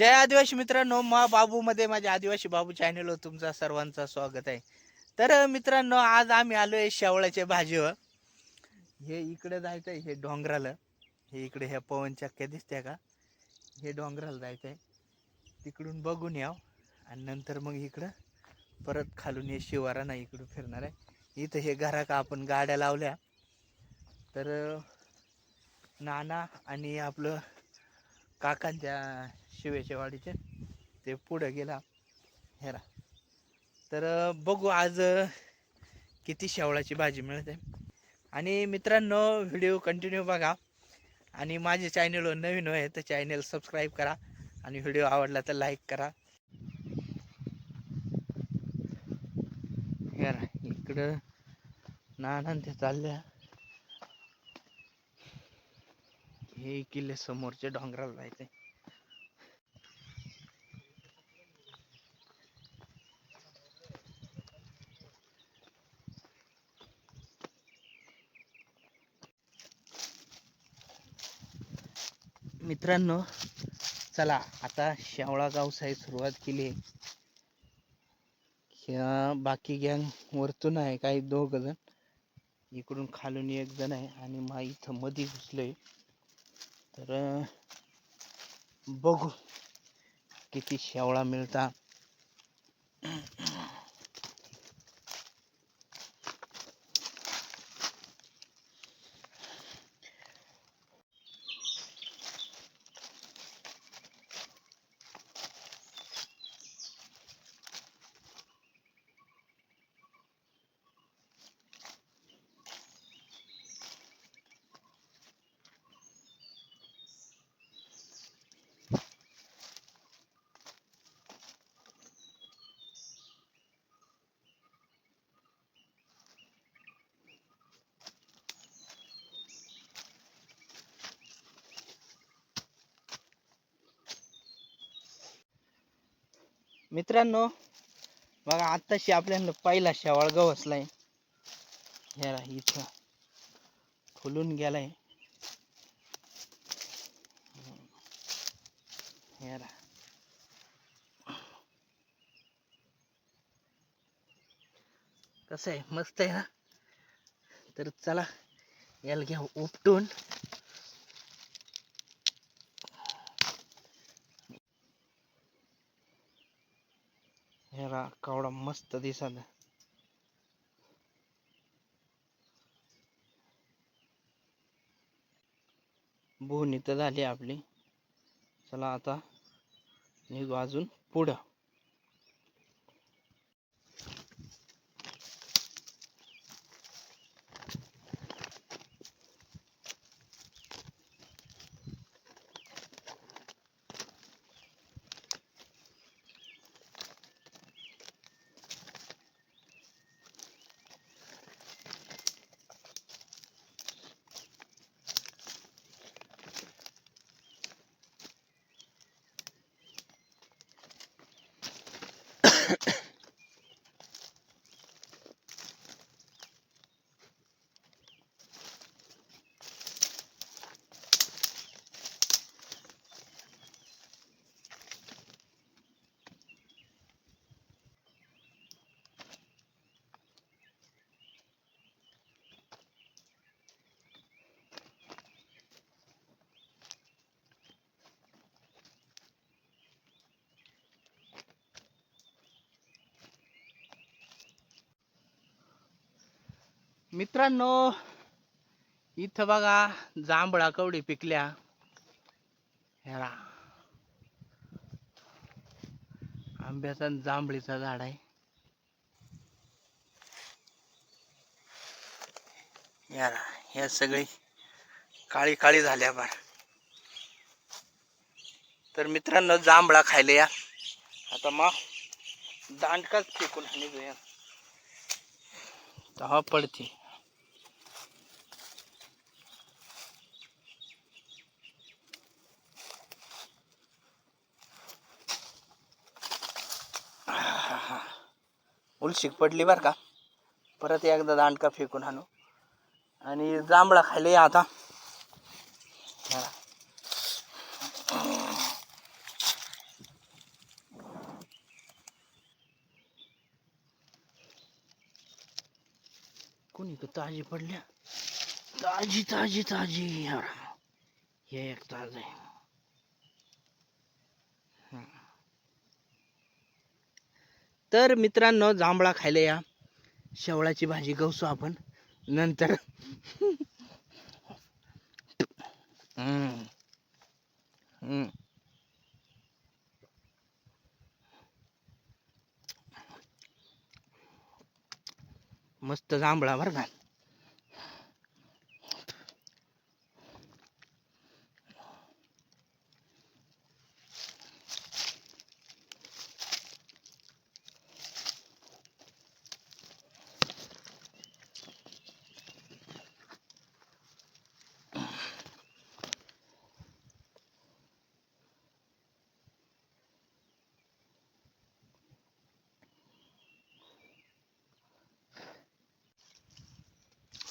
जय आदिवासी मित्रांनो मा बाबूमध्ये माझ्या आदिवासी बाबू चॅनलवर तुमचा सर्वांचं स्वागत आहे. तर मित्रांनो आज आम्ही आलो आहे शेवळ्याच्या भाजीवर. हे इकडे जायचं आहे हे डोंगराला. हे इकडे ह्या पवन चक्क्या दिसत्या का? हे डोंगराला जायचं आहे तिकडून बघून याव. आणि नंतर मग इकडं परत खालून हे शिवारा नाही इकडून फिरणार आहे. इथं हे घरा का आपण गाड्या लावल्या. तर नाना आणि आपलं काकांच्या शिवेच्या वाडीचे ते पुढं गेला. हेरा तर बघू आज किती शेवळाची भाजी मिळते. आणि मित्रांनो व्हिडिओ कंटिन्यू बघा. आणि माझे चॅनलवर नवीन आहे तर चॅनल सबस्क्राईब करा. आणि व्हिडिओ आवडला तर लाईक करा. हेरा इकडं नाना ते चालल्या. हे किल्ले समोरचे डोंगराला जायचे मित्रांनो चला आता शेवळा गावसाही सुरुवात केली आहे. बाकी गँग वरतून आहे काही दोघ जण. इकडून खालून एक जण आहे आणि मा इथं मध्ये घुसलोय. तर बघू किती शेवळा मिळता. मित्रांनो बघा आत्ताशी आपल्याला पहिला शेवाळ गवसलाय ह्या इथं फुलून गेलाय. ह्या कसं आहे? मस्त आहे ना? तर चला याला घ्या उपटून ह्याला कावडा मस्त दिसत बोहणी तर झाली आपली. चला आता निघू अजून पुढं. मित्रांनो इथं बघा जांभळा कवडी पिकल्या. ह्याला. आंब्याचा जांभळीचा झाड आहे. याला ह्या सगळी काळी काळी झाल्या बार तर मित्रांनो जांभळा खायला या. आता मग दांडकाच फेकून निघूया या पडते. उलशीक पडली बरं का. परत एकदा दांडका फेकून आणू. आणि जांभळा खायला या आता. कोणी का ताजी पडल्या? ताजी ताजी ताजी. हे एक ताज आहे. तर मित्रांनो जांभळा खायला या. शेवळाची भाजी गवसू आपण. नंतर मस्त जांभळा बरं का.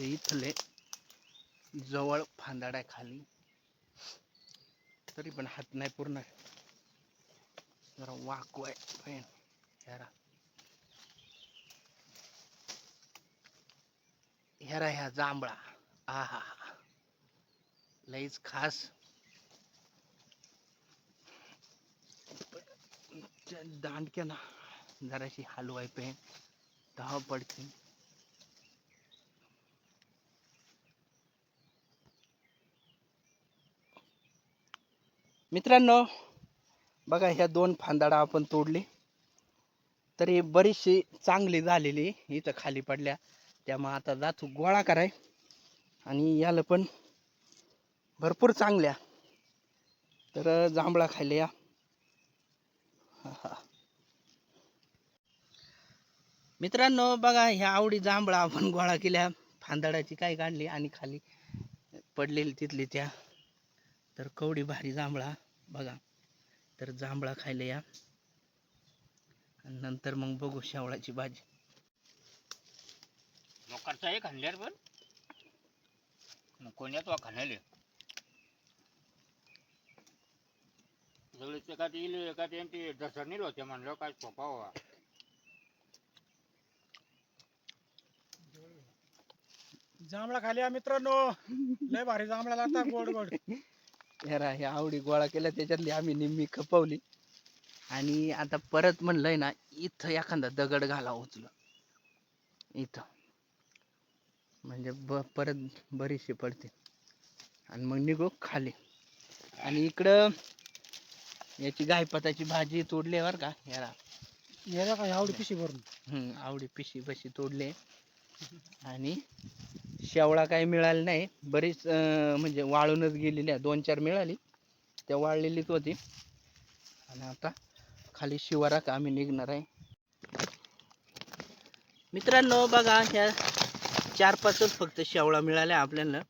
हे इथले जवळ फांदाड्या खाली. तरी पण हात नाही पूर्ण. जरा वाकू आहे. पण ह्यारा ह्यारा ह्या जांभळा. आहा लईच खास. दांडक्या ना जराशी हलवाय पेन. दहा पडते मित्रांनो बघा ह्या दोन फांदाडा आपण तोडली. तरी बरीचशी चांगली झालेली इथं खाली पडल्या. त्यामुळे आता जातो गोळा कराय. आणि याला पण भरपूर चांगल्या. तर जांभळा खायला या. मित्रांनो बघा ह्या आवडी जांभळा आपण गोळा केल्या. फांदाडाची काय काढली आणि खाली पडलेली तिथली त्या. तर कवडी भारी जांभळा बघा. तर जांभळा खायला या. आणि नंतर मग बघू शेवळाची भाजी. लोकांचा आहे खाल्ल्यावर पण. मग कोण्यात वा खाण्याले सगळे एका येईल एका त्यांची दसरणील होते म्हणलं काय सोपा व्हा जांभळा खाली मित्रांनो. लय भारी जांभळा लागतात गोड गोड. ह्या ह्या आवडी गोळा केल्या त्याच्यातली आम्ही निम्मी खपवली. आणि आता परत म्हणलंय ना इथं एखादा दगड घाला उचल इथं. म्हणजे ब परत बरीचशी पडते. आणि मग निघू खाली. आणि इकडं याची गायपताची भाजी तोडली बरं का याला. याला काय आवडी पिशी भरून? आवडी पिशी बशी तोडले आणि शेवळा काही मिळाली नाही. बरीच म्हणजे वाळूनच गेलेली आहे दोन चार मिळाली. त्या वाळलेलीच होती. आणि आता खाली शिवारात आम्ही निघणार आहे. मित्रांनो बघा ह्या चार पाचच फक्त शेवळा मिळाल्या आपल्याला.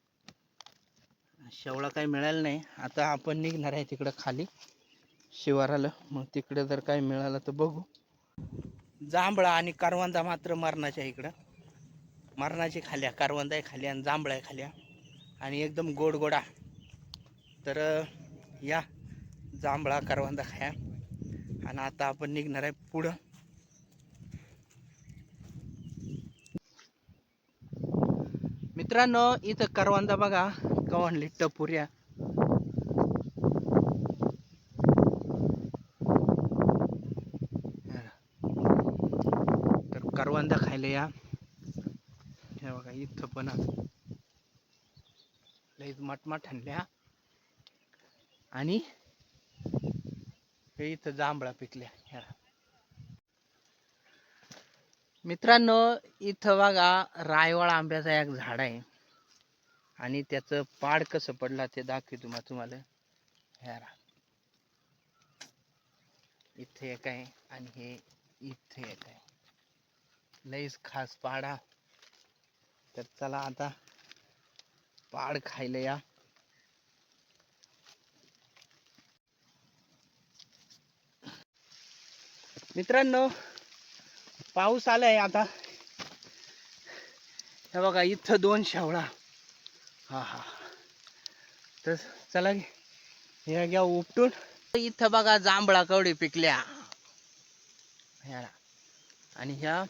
शेवळा काही मिळाला नाही. आता आपण निघणार आहे तिकडं खाली शिवाराला. मग तिकडे जर काही मिळालं तर बघू. जांभळा आणि करवंदा मात्र मरणाच्या इकडं. मरणाची खाल्या करवंदा आहे खाल्या आणि जांभळा आहे खाल्या. आणि एकदम गोड गोडा. तर या जांभळा करवंदा खाया. आणि आता आपण निघणार आहे पुढं. मित्रांनो इथं करवंदा बघा कवणली टपुऱ्या तर करवंदा खायला या. बघा इथं पण लईच मटमाट आणल्या. आणि हे इथं जांभळा पिकल्या ह्या. मित्रांनो इथं बघा रायवाळ आंब्याचा एक झाड आहे. आणि त्याचं पाड कसं पडला ते दाखवतो मग तुम्हाला. ह्या इथे एक आहे आणि हे इथे एक आहे. लईच खास पाडा. तर चला आता पाड खायला या. मित्रांनो पाऊस आलाय आता. हे बघा इथं दोन शेवळा. हा हा तर चला ह्या घ्या उपटून. इथं बघा जांभळा कवडी पिकल्या. ह्या आणि ह्या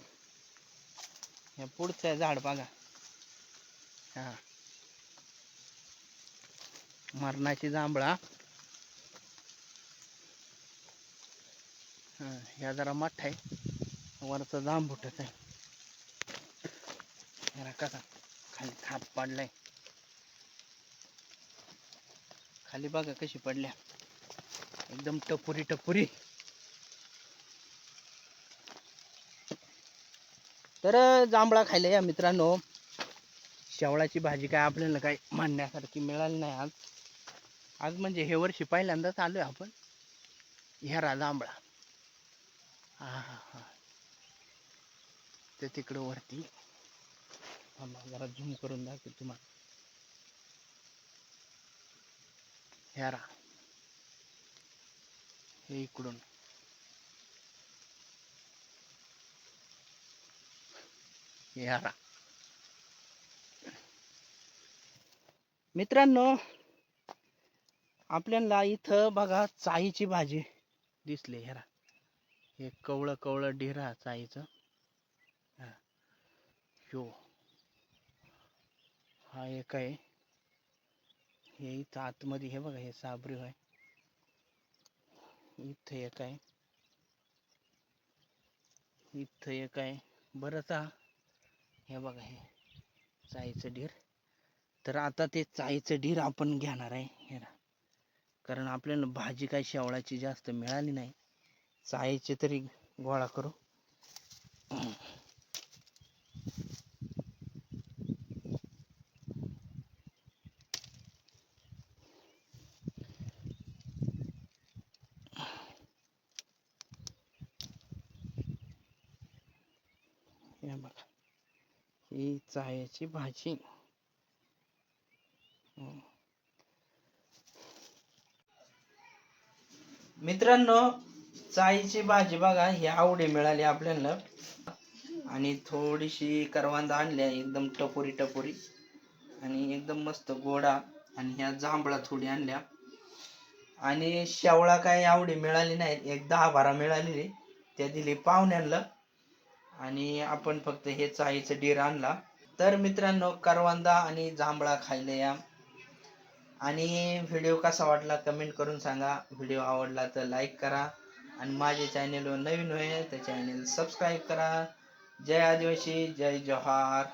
ह्या पुढचं झाड बघा. हा. मरणाची जांभळा. हा ह्या जरा मोठा आहे. वरचा जांभुटच आहे. ह्याला कसा खाली खाप पडलाय. खाली बघा कशी पडल्या. एकदम टपुरी टपुरी. तर जांभळा खायला या मित्रांनो. शेवळाची भाजी काय आपल्याला काय मांडण्यासारखी मिळाली नाही आज. आज म्हणजे हे वर्षी पहिल्यांदाच आलो आहे आपण. ह्यारा जांभळा. हा हा हा. ते तिकडं वरती. जरा झूम करून दाखव तुम्हाला. ह्यारा हे इकडून. ह्यारा मित्रांनो आपल्याला इथं बघा चाईची भाजी दिसली. ह्याला हे कवळं कवळं ढिरा चाईचं. हा. हा एक आहे. हे इथं आतमध्ये हे बघा हे साबरी आहे इथं एक आहे. इथं एक आहे. बरंच हे बघा हे चाईचं ढीर. तर आता ते चायचं ढीर आपण घेणार आहे हे ना. कारण आपल्याला भाजी काही शेवळाची जास्त मिळाली नाही. चायची तरी गोळा करू. बघा. ही चायची भाजी. मित्रांनो चाईची भाजी बघा ही आवडी मिळाली आपल्याला. आणि थोडीशी करवंद आणल्या एकदम टपोरी टपोरी. आणि एकदम मस्त गोडा आणि ह्या जांभळा थोडी आणल्या. आणि शेवळा काय आवडी मिळाली नाही एक दहा बारा मिळालेली. त्या दिली पाहुण्यांना. आणि आपण फक्त हे चाईचं डीर आणला. तर मित्रांनो करवंदा आणि जांभळा खायला या. आणि व्हिडिओ कसा वाटला कमेंट करून सांगा. व्हिडिओ आवडला तर लाईक करा. आणि माझे चॅनेलवर नवीन होईल तर चॅनेल सबस्क्राईब करा. जय आदिवासी जय जोहार.